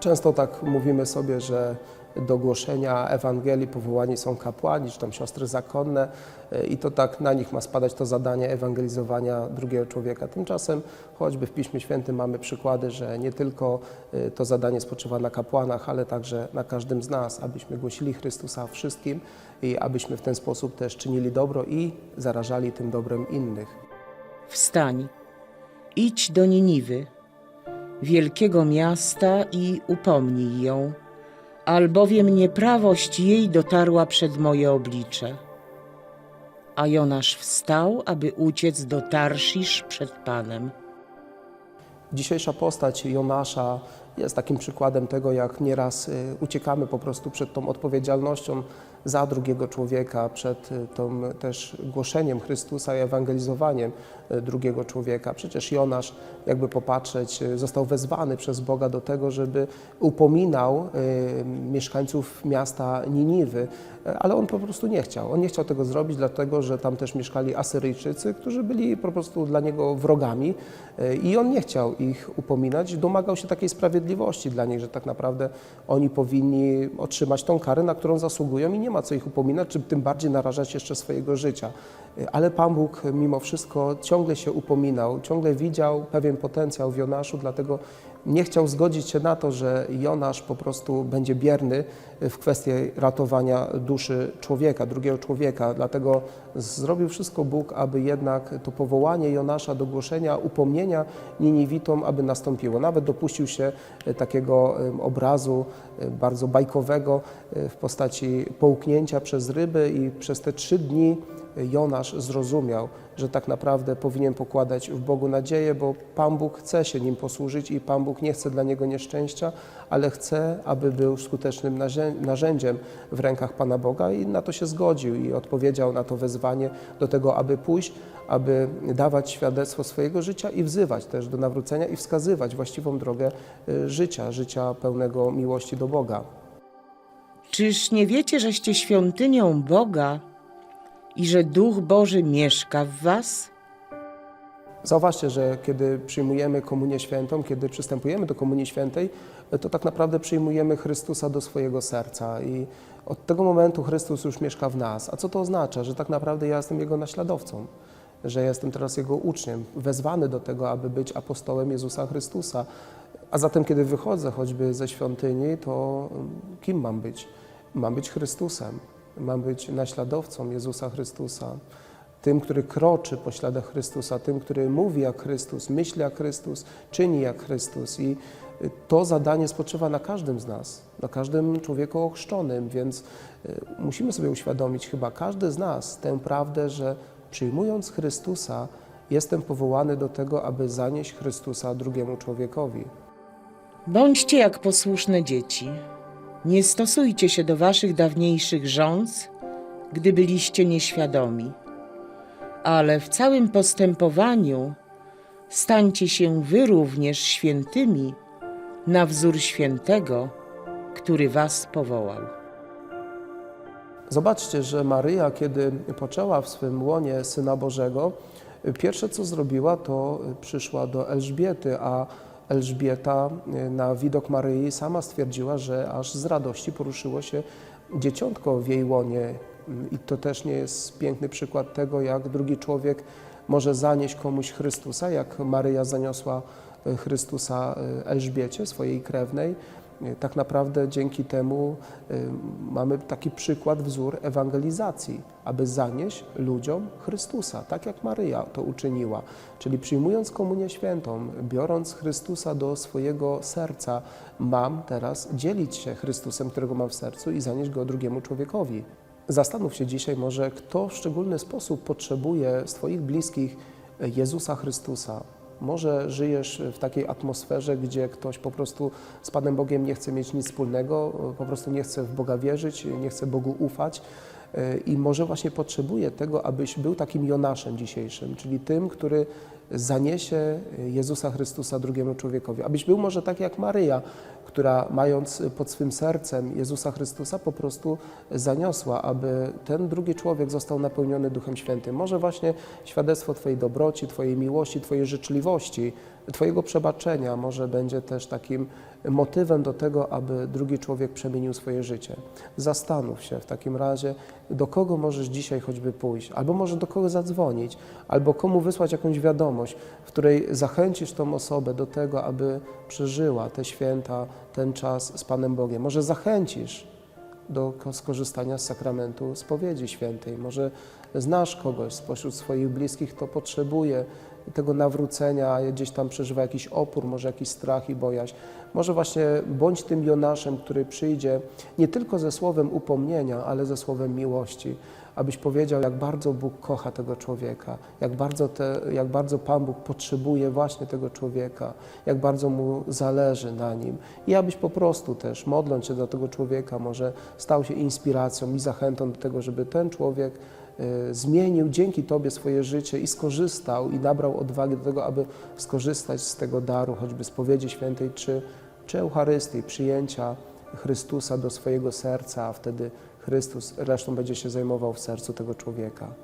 Często tak mówimy sobie, że do głoszenia Ewangelii powołani są kapłani, czy tam siostry zakonne y, i to tak na nich ma spadać to zadanie ewangelizowania drugiego człowieka. Tymczasem choćby w Piśmie Świętym mamy przykłady, że nie tylko y, to zadanie spoczywa na kapłanach, ale także na każdym z nas, abyśmy głosili Chrystusa wszystkim i abyśmy w ten sposób też czynili dobro i zarażali tym dobrem innych. Wstań, idź do Niniwy, wielkiego miasta i upomnij ją, albowiem nieprawość jej dotarła przed moje oblicze. A Jonasz wstał, aby uciec do Tarszisz przed Panem. Dzisiejsza postać Jonasza jest takim przykładem tego, jak nieraz y, uciekamy po prostu przed tą odpowiedzialnością za drugiego człowieka, przed y, tą też głoszeniem Chrystusa i ewangelizowaniem y, drugiego człowieka. Przecież Jonasz, jakby popatrzeć, został wezwany przez Boga do tego, żeby upominał mieszkańców miasta Niniwy, ale on po prostu nie chciał. On nie chciał tego zrobić, dlatego że tam też mieszkali Asyryjczycy, którzy byli po prostu dla niego wrogami i on nie chciał ich upominać. Domagał się takiej sprawiedliwości dla nich, że tak naprawdę oni powinni otrzymać tą karę, na którą zasługują i nie ma co ich upominać, czy tym bardziej narażać jeszcze swojego życia. Ale Pan Bóg mimo wszystko ciągle się upominał, ciągle widział pewien potencjał w Jonaszu, dlatego nie chciał zgodzić się na to, że Jonasz po prostu będzie bierny w kwestii ratowania duszy człowieka, drugiego człowieka. Dlatego zrobił wszystko Bóg, aby jednak to powołanie Jonasza do głoszenia, upomnienia Niniwitom, aby nastąpiło. Nawet dopuścił się e, takiego obrazu e, bardzo bajkowego e, w postaci połknięcia przez ryby i przez te trzy dni Jonasz zrozumiał, że tak naprawdę powinien pokładać w Bogu nadzieję, bo Pan Bóg chce się nim posłużyć i Pan Bóg nie chce dla niego nieszczęścia, ale chce, aby był skutecznym narzę- narzędziem w rękach Pana Boga i na to się zgodził i odpowiedział na to wezwanie do tego, aby pójść, aby dawać świadectwo swojego życia i wzywać też do nawrócenia i wskazywać właściwą drogę y, życia, życia pełnego miłości do Boga. Czyż nie wiecie, żeście świątynią Boga i że Duch Boży mieszka w was? Zauważcie, że kiedy przyjmujemy Komunię Świętą, kiedy przystępujemy do Komunii Świętej, to tak naprawdę przyjmujemy Chrystusa do swojego serca i od tego momentu Chrystus już mieszka w nas. A co to oznacza? Że tak naprawdę ja jestem Jego naśladowcą, że jestem teraz Jego uczniem, wezwany do tego, aby być apostołem Jezusa Chrystusa. A zatem, kiedy wychodzę choćby ze świątyni, to mm, kim mam być? Mam być Chrystusem, mam być naśladowcą Jezusa Chrystusa tym, który kroczy po śladach Chrystusa, tym, który mówi jak Chrystus, myśli jak Chrystus, czyni jak Chrystus. I to zadanie spoczywa na każdym z nas, na każdym człowieku ochrzczonym, więc y, musimy sobie uświadomić, chyba każdy z nas, tę prawdę, że przyjmując Chrystusa, jestem powołany do tego, aby zanieść Chrystusa drugiemu człowiekowi. Bądźcie jak posłuszne dzieci. Nie stosujcie się do waszych dawniejszych rządz, gdy byliście nieświadomi, ale w całym postępowaniu stańcie się wy również świętymi na wzór świętego, który was powołał. Zobaczcie, że Maryja, kiedy poczęła w swym łonie Syna Bożego, pierwsze co zrobiła, to przyszła do Elżbiety, a Elżbieta na widok Maryi sama stwierdziła, że aż z radości poruszyło się dzieciątko w jej łonie. I to też nie jest piękny przykład tego, jak drugi człowiek może zanieść komuś Chrystusa, jak Maryja zaniosła Chrystusa Elżbiecie, swojej krewnej. Tak naprawdę dzięki temu y, mamy taki przykład, wzór ewangelizacji, aby zanieść ludziom Chrystusa, tak jak Maryja to uczyniła. Czyli przyjmując Komunię Świętą, biorąc Chrystusa do swojego serca, mam teraz dzielić się Chrystusem, którego mam w sercu i zanieść go drugiemu człowiekowi. Zastanów się dzisiaj może, kto w szczególny sposób potrzebuje z Twoich bliskich Jezusa Chrystusa. Może żyjesz w takiej atmosferze, gdzie ktoś po prostu z Panem Bogiem nie chce mieć nic wspólnego, po prostu nie chce w Boga wierzyć, nie chce Bogu ufać i może właśnie potrzebuje tego, abyś był takim Jonaszem dzisiejszym, czyli tym, który zaniesie Jezusa Chrystusa drugiemu człowiekowi. Abyś był może tak jak Maryja, która mając pod swym sercem Jezusa Chrystusa po prostu zaniosła, aby ten drugi człowiek został napełniony Duchem Świętym. Może właśnie świadectwo Twojej dobroci, Twojej miłości, Twojej życzliwości Twojego przebaczenia może będzie też takim motywem do tego, aby drugi człowiek przemienił swoje życie. Zastanów się w takim razie, do kogo możesz dzisiaj choćby pójść, albo może do kogo zadzwonić, albo komu wysłać jakąś wiadomość, w której zachęcisz tą osobę do tego, aby przeżyła te święta, ten czas z Panem Bogiem. Może zachęcisz do ko- skorzystania z sakramentu spowiedzi świętej. Może znasz kogoś spośród swoich bliskich, kto potrzebuje tego nawrócenia, gdzieś tam przeżywa jakiś opór, może jakiś strach i bojaźń. Może właśnie bądź tym Jonaszem, który przyjdzie nie tylko ze słowem upomnienia, ale ze słowem miłości, abyś powiedział, jak bardzo Bóg kocha tego człowieka, jak bardzo, te, jak bardzo Pan Bóg potrzebuje właśnie tego człowieka, jak bardzo mu zależy na nim. I abyś po prostu też, modląc się za tego człowieka, może stał się inspiracją i zachętą do tego, żeby ten człowiek y, zmienił dzięki Tobie swoje życie i skorzystał i nabrał odwagi do tego, aby skorzystać z tego daru, choćby spowiedzi świętej czy, czy Eucharystii, przyjęcia Chrystusa do swojego serca, a wtedy Chrystus resztą będzie się zajmował w sercu tego człowieka.